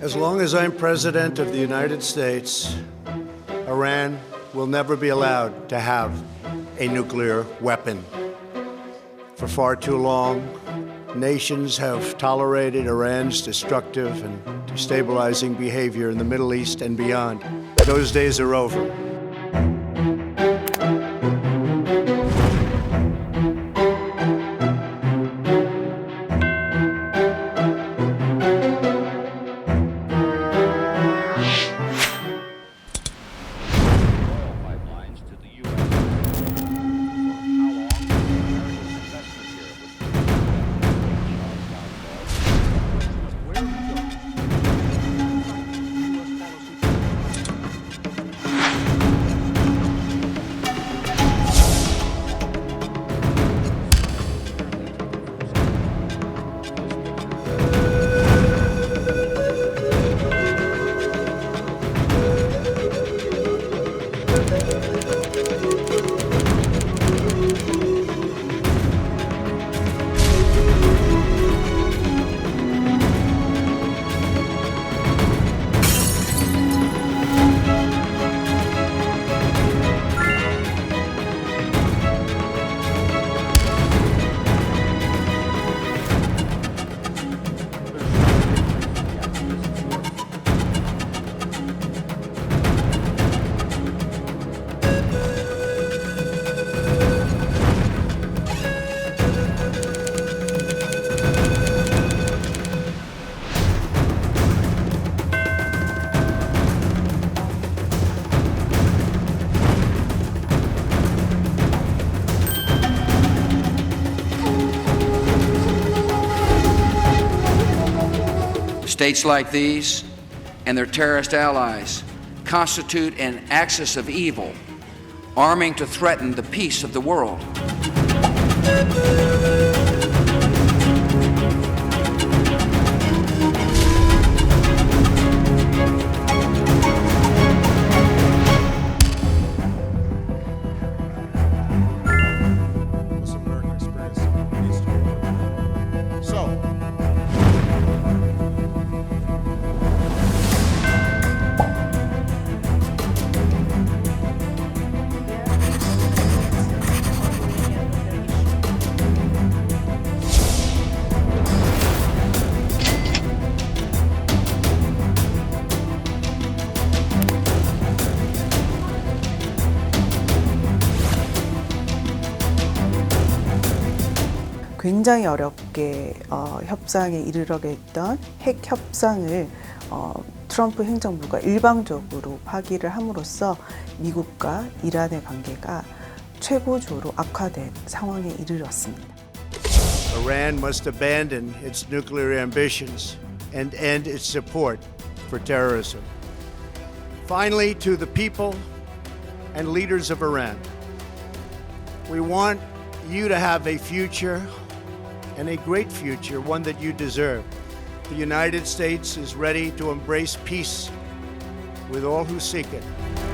As long as I'm President of the United States, Iran will never be allowed to have a nuclear weapon. For far too long, nations have tolerated Iran's destructive and destabilizing behavior in the Middle East and beyond. Those days are over. States like these and their terrorist allies constitute an axis of evil, arming to threaten the peace of the world. 굉장히 어렵게 어, 협상에 이르려게 했던 핵 협상을 어, 트럼프 행정부가 일방적으로 파기를 함으로써 미국과 이란의 관계가 최고조로 악화된 상황에 이르렀습니다. Iran must abandon its nuclear ambitions and end its support for terrorism. Finally, to the people and leaders of Iran, we want you to have a future and a great future, one that you deserve. The United States is ready to embrace peace with all who seek it.